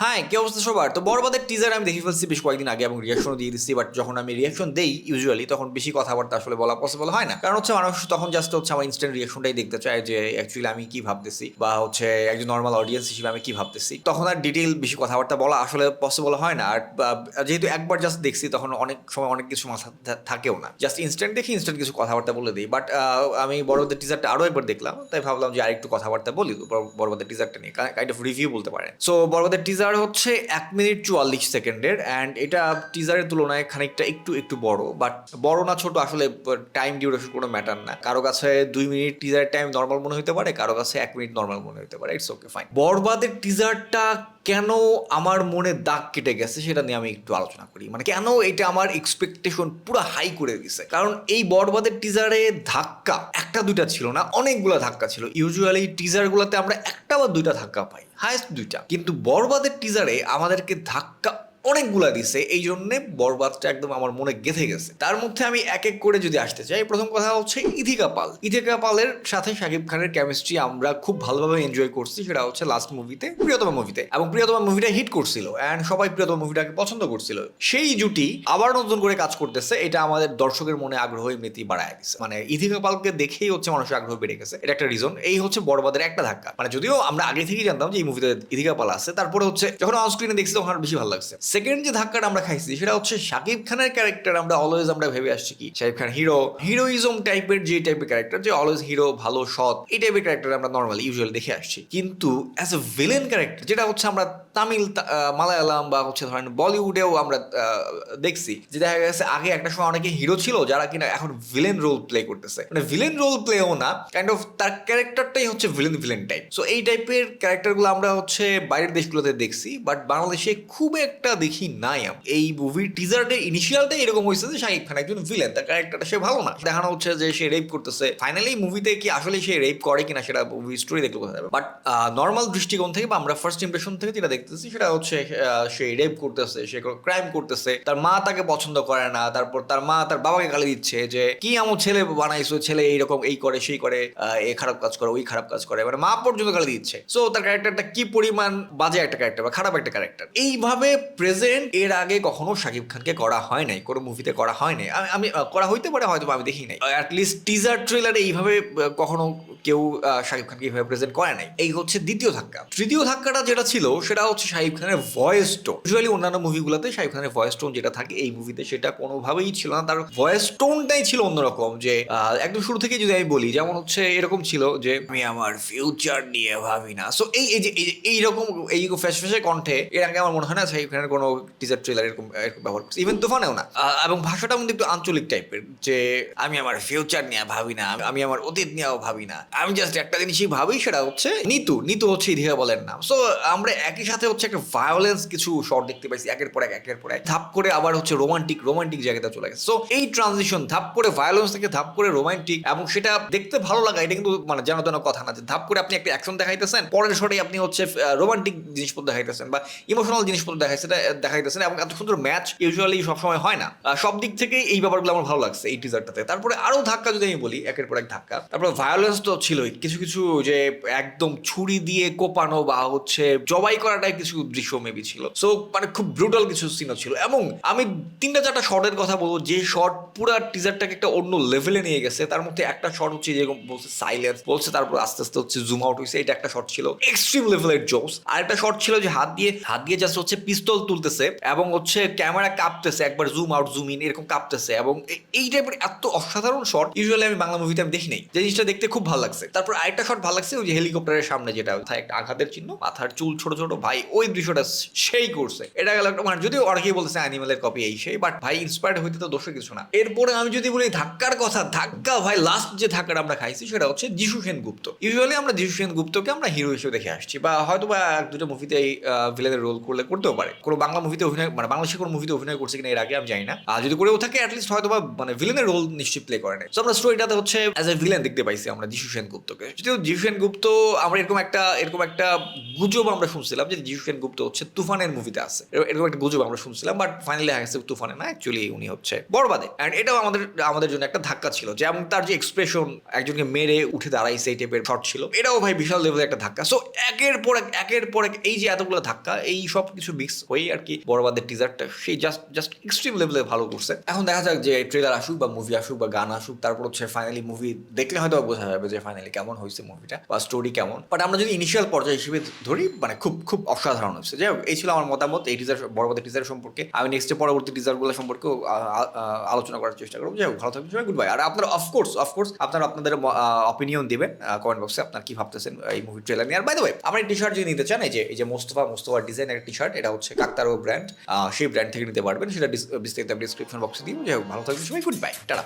হ্যাঁ কি অবস্থা সবার? তো বরবাদের টিজার আমি দেখে ফেলছি বেশ কয়েকদিন আগে এবং রিয়াকশনও দিয়ে দিচ্ছি বাট যখন আমি রিয়াকশন দেই ইউজুয়ালি তখন বেশি কথাবার্তা আসলে বলা পসিবল হয় না। কারণ হচ্ছে মানুষ তখন জাস্ট হচ্ছে আমার ইনস্ট্যান্ট রিয়াকশনটাই দেখতে চায় যে অ্যাকচুয়ালি আমি কি ভাবতেছি? বা হচ্ছে একজন নর্মাল অডিয়েন্স হিসেবে আমি কি ভাবতেছি? তখন আর ডিটেল বেশি কথাবার্তা বলা আসলে পসিবল হয় না। আর যেহেতু একবার জাস্ট দেখছি, তখন অনেক সময় অনেক কিছু মাথা থাকেও না। জাস্ট ইনস্ট্যান্ট দেখি ইনস্ট্যান্ট কিছু কথাবার্তা বলে দিই। বাট আমি বড়দের টিজারটা আরও একবার দেখলাম, তাই ভাবলাম যে আরেকটু কথাবার্তা বলি বড়- বড়বাদের টিজারটা নিয়ে কাইন্ড অফ রিভিউ বলতে পারেন। সো বড়বাদের টিজার হচ্ছে এক মিনিট চুয়াল্লিশ সেকেন্ডের অ্যান্ড এটা টিজারের তুলনায় খানিকটা একটু একটু বড়। বাট বড় না ছোট আসলে টাইম ডিউরেশন কোনো ম্যাটার না। কারও কাছে দুই মিনিট টিজারের টাইম নর্মাল মনে হতে পারে, কারও কাছে এক মিনিট নর্মাল মনে হতে পারে। ইটস ওকে ফাইন বরবাদের টিজারটা কেন আমার মনে দাগ কেটে গেছে সেটা নিয়ে আমি একটু আলোচনা করি। মানে কেন এটা আমার এক্সপেকটেশন পুরো হাই করে দিছে? কারণ এই বরবাদের টিজারে ধাক্কা একটা দুইটা ছিল না, অনেকগুলো ধাক্কা ছিল। ইউজুয়ালি টিজারগুলোতে আমরা একটা বা দুইটা ধাক্কা পাই হায়েস্ট দুইটা। কিন্তু বরবাদের টিজারে আমাদেরকে ধাক্কা অনেকগুলা দিছে, এই জন্যে বরবাদটা একদম আমার মনে গেঁথে গেছে। তার মধ্যে আমি এক এক করে যদি আসতে চাই, প্রথম কথা হচ্ছে ইথিকা পাল। ইথিকা পালের সাথে শাকিব খানের কেমিস্ট্রি আমরা খুব ভালোভাবে এনজয় করছি, সেটা হচ্ছে লাস্ট মুভিতে প্রিয়তমা মুভিতে এবং প্রিয়তমা মুভিটা হিট করছিল অ্যান্ড সবাই প্রিয়তমা মুভিটাকে পছন্দ করছিল। সেই জুটি আবার নতুন করে কাজ করতেছে, এটা আমাদের দর্শকের মনে আগ্রহ এমনিতেই বাড়ায় দিচ্ছে মানে ইথিকা পালকে দেখেই হচ্ছে মানুষের আগ্রহ বেড়ে গেছে, এটা একটা রিজন এই হচ্ছে বরবাদের একটা ধাক্কা। মানে যদিও আমরা আগে থেকেই জানতাম যে এই মুভিতে ইথিকা পাল আছে, তারপরে হচ্ছে যখন অন স্ক্রিনে দেখছি, তখন বেশি ভালো লাগছে। সেকেন্ড যে ধাক্কাটা আমরা খাইছি, সেটা হচ্ছে শাকিব খানের ক্যারেক্টার আমরা অলওয়েজ আমরা ভেবে আসছি কি? শাকিব খান হিরো হিরোইজম টাইপের যে টাইপের ক্যারেক্টার যে অলওয়েজ হিরো ভালো, সৎ, এই টাইপের ক্যারেক্টার আমরা নর্মালি ইউজুয়ালি দেখে আসছি। কিন্তু অ্যাজ এ ভিলেন ক্যারেক্টার যেটা হচ্ছে আমরা তামিল মালায়ালাম বা হচ্ছে ধরেন বলিউডেও আমরা দেখছি যে দেখা গেছে আগে একটা সময় অনেকে হিরো ছিল যারা কিনা এখন ভিলেন রোল প্লে করতেছে। মানে ভিলেন রোল প্লেও না কাইন্ড অফ তার ক্যারেক্টারটাই হচ্ছে ভিলেন ভিলেন টাইপ সো এই টাইপের ক্যারেক্টারগুলো আমরা হচ্ছে বাইরের দেশগুলোতে দেখছি বাট বাংলাদেশে খুব একটা দেখি নাই। এই মুভির টিজারটা ইনিশিয়ালটাই এরকম হয়েছে যে শাকিব খান একজন ভিলেন তার ক্যারেক্টারটা সে ভালো না। দেখানো হচ্ছে যে সে রেপ করতেছে। ফাইনালি মুভিতে কি আসলে সে রেপ করে কিনা সেটা মুভি স্টোরি দেখলে বোঝা যাবে। বাট নর্মাল দৃষ্টিকোণ থেকে বা আমরা ফার্স্ট ইমপ্রেশন থেকে যেটা দেখতেছি সেটা হচ্ছে সে রেপ করতেছে সে ক্রাইম করতেছে। তার মা তাকে পছন্দ করে না তারপর তার মা তার বাবাকে গালি দিচ্ছে যে কি আমার ছেলে বানাইছো ছেলে এইরকম এই করে সেই করে আহ, এ খারাপ কাজ করে ওই খারাপ কাজ করে। মানে মা পর্যন্ত গালি দিচ্ছে। সো তার ক্যারেক্টারটা কি পরিমাণ বাজে একটা ক্যারেক্টার বা খারাপ একটা ক্যারেক্টার এইভাবে প্রেজেন্ট এর আগে কখনো শাকিব খানকে করা হয় নাই কোনো মুভিতে করা হয় নাই। আমি আমি করা হইতে পারে হয়তো আমি দেখি নাই। অ্যাটলিস্ট টিজার ট্রেলারে এইভাবে কখনো কেউ শাকিব খানকে এইভাবে প্রেজেন্ট করে নাই। এই হচ্ছে দ্বিতীয় ধাক্কা। তৃতীয় ধাক্কাটা যেটা ছিল সেটা হচ্ছে শাকিব খানের ভয়েস টোন ইউজুয়ালি অন্যান্য মুভিগুলোতে শাকিব খানের ভয়েস টোন যেটা থাকে, এই মুভিতে সেটা কোনোভাবেই ছিল না। তার ভয়েস টোনটাই ছিল অন্যরকম যে একদম শুরু থেকে যদি আমি বলি, যেমন হচ্ছে এরকম ছিল যে, আমি আমার ফিউচার নিয়ে ভাবি না। সো এই যে এইরকম, এই ফ্যাশ ফ্যাশে কণ্ঠে, এর আগে আমার মনে হয় না শাকিব খানের কোনো টিজার ট্রেলার এরকম এরকম ব্যবহার করছে। ইভেন তুফানেও না। এবং ভাষাটা মধ্যে একটু আঞ্চলিক টাইপের যে, আমি আমার ফিউচার নিয়ে ভাবি না, আমি আমার অতীত নিয়েও ভাবি না। আমি জাস্ট একটা জিনিসই ভাবি, সেটা হচ্ছে, নিতু নিতু হচ্ছে ইধিকা বলেন নাম সো আমরা একই সাথে হচ্ছে একটা ভায়োলেন্স কিছু শর্ট দেখতে পাইছি, একের পর এক, একের পর এক। ধাপ করে আবার হচ্ছে রোমান্টিক রোমান্টিক জায়গাতে চলে গেছে। সো এই ট্রানজিশন ধাপ করে ভায়োলেন্স থেকে ধাপ করে রোমান্টিক এবং সেটা দেখতে ভালো লাগা, এটা কিন্তু মানে জানা জানা কথা না যে ধাপ করে আপনি একটা অ্যাকশন দেখাইতেছেন, পরের শটে আপনি হচ্ছে রোমান্টিক জিনিসপত্র দেখাইতেছেন বা ইমোশনাল জিনিসপত্র দেখাইছে দেখাইতেছেন, এবং এত সুন্দর ম্যাচ ইউজুয়ালি সবসময় হয় না। সব দিক থেকেই এই ব্যাপারগুলো আমার ভালো লাগছে এই টিজারটাতে তারপরে আরও ধাক্কা যদি আমি বলি, একের পর এক ধাক্কা। তারপরে ভায়োলেন্স তো ছিলই। কিছু কিছু যে একদম ছুরি দিয়ে কোপানো বা হচ্ছে জবাই করাটাই কিছু দৃশ্য মেবি ছিল। সো মানে খুব ব্রুটাল কিছু সিনও ছিল। এবং আমি তিনটা চারটা শটের কথা বলব, যে শট পুরো টিজারটাকে একটা অন্য লেভেলে নিয়ে গেছে। তার মধ্যে একটা শট হচ্ছে যেরকম বলছে সাইলেন্স বলছে তারপর আস্তে আস্তে হচ্ছে জুম আউট হয়েছে এটা একটা শট ছিল। এক্সট্রিম লেভেলের জোস আর একটা শট ছিল যে হাত দিয়ে হাত দিয়ে জাস্ট হচ্ছে পিস্তল তুলতেছে এবং হচ্ছে ক্যামেরা কাঁপতেছে, একবার জুম আউট জুম ইন এরকম কাঁপতেছে। এবং এই টাইপের এত অসাধারণ শট ইউজুয়ালি আমি বাংলা মুভিতে আমি দেখি নাই। যে জিনিসটা দেখতে খুব ভালো লাগছে। তারপর আরেকটা শট ভালো লাগছে, ওই যে হেলিকপ্টারের সামনে যেটা একটা আঘাতের চিহ্ন, মাথার চুল ছোট ছোট, ভাই ওই দৃশ্যটা সেই করছে। এটা গেল একটা মানে যদিও অনেকেই বলতেছে অ্যানিমেলের কপি এই সেই বাট ভাই ইন্সপায়ার্ড হইতে তো দোষের কিছু না। এরপরে আমি যদি বলি ধাক্কার কথা, ধাক্কা ভাই লাস্ট যে ধাক্কাটা আমরা খাইছি, সেটা হচ্ছে যিশু সেনগুপ্ত। ইউজুয়ালি আমরা যিশু সেনগুপ্তকে আমরা হিরো হিসেবে দেখে আসছি, বা হয়তো বা এক দুটো মুভিতে এই ভিলেনের রোল করলে করতেও পারে। কোনো বাংলা মুভিতে অভিনয় মানে বাংলাদেশের কোনো মুভিতে অভিনয় করছে কিনা এর আগে আমি জানি না। আর যদি করেও থাকে অ্যাটলিস্ট হয়তো বা মানে ভিলেনের রোল নিশ্চয়ই প্লে করে নেয় তো আমরা স্টোরিটাতে হচ্ছে অ্যাজ এ ভিলেন দেখতে পাইছি আমরা যিশু সেনগুপ্তকে। যদিও যিশু সেনগুপ্ত, আমরা এরকম একটা এরকম একটা গুজব আমরা শুনছিলাম যে যিশু সেনগুপ্ত হচ্ছে তুফানের মুভিতে আছে। এরকম একটা গুজব আমরা শুনছিলাম বাট ফাইনালি দেখা তুফানে না অ্যাকচুয়ালি উনি হচ্ছে বরবাদে। অ্যান্ড এটাও আমাদের আমাদের জন্য একটা ধাক্কা ছিল, যে এবং তার যে এক্সপ্রেশন একজনকে মেরে উঠে দাঁড়াইছে এই টাইপের শট ছিল। এটাও ভাই বিশাল লেভেলের একটা ধাক্কা। সো একের পর এক, একের পর এক এই যে এতগুলো ধাক্কা, এই সব কিছু মিক্স হয়ে আর কি বরবাদের টিজারটা সেই জাস্ট জাস্ট এক্সট্রিম লেভেলে ভালো করছে। এখন দেখা যাক যে ট্রেলার আসুক বা মুভি আসুক বা গান আসুক, তারপর হচ্ছে ফাইনালি মুভি দেখলে হয়তো বোঝা যাবে যে ফাইনালি কেমন হয়েছে মুভিটা বা স্টোরি কেমন। বাট আমরা যদি ইনিশিয়াল পর্যায়ে হিসেবে ধরি মানে খুব খুব অসাধারণ হচ্ছে। যাই হোক, এই ছিল আমার মতামত এই টিজার বরবাদের টিজার সম্পর্কে। আমি নেক্সটে পরবর্তী টিজারগুলো সম্পর্কেও আলোচনা করার চেষ্টা করব। যাই হোক, ভালো থাকবেন গুড বাই আর আপনারা অফকোর্স অফকোর্স আপনারা আপনাদের অপিনিয়ন দিবেন কমেন্ট বক্সে আপনার কি ভাবতেছেন এই মুভি ট্রেলার নিয়ে। আর বাই দ্য আমার টি শার্ট যদি নিতে চান, এই যে এই যে মোস্তফা মোস্তফার ডিজাইন একটা টি শার্ট এটা হচ্ছে কাকতারো ব্র্যান্ড সেই ব্র্যান্ড থেকে নিতে পারবেন। সেটা বিস্তারিত ডিসক্রিপশন বক্সে দিন যাই হোক, ভালো থাকবেন সবাই গুড বাই টাটা